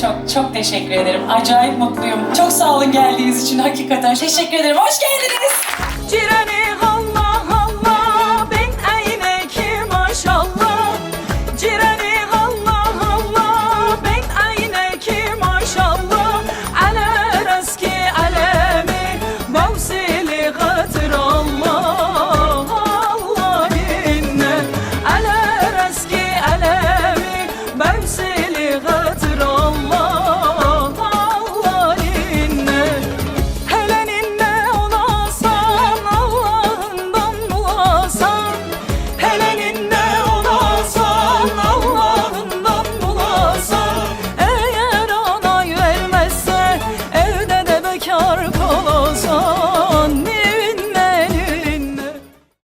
Çok çok teşekkür ederim. Acayip mutluyum. Çok sağ olun geldiğiniz için hakikaten. Teşekkür ederim. Hoş geldiniz.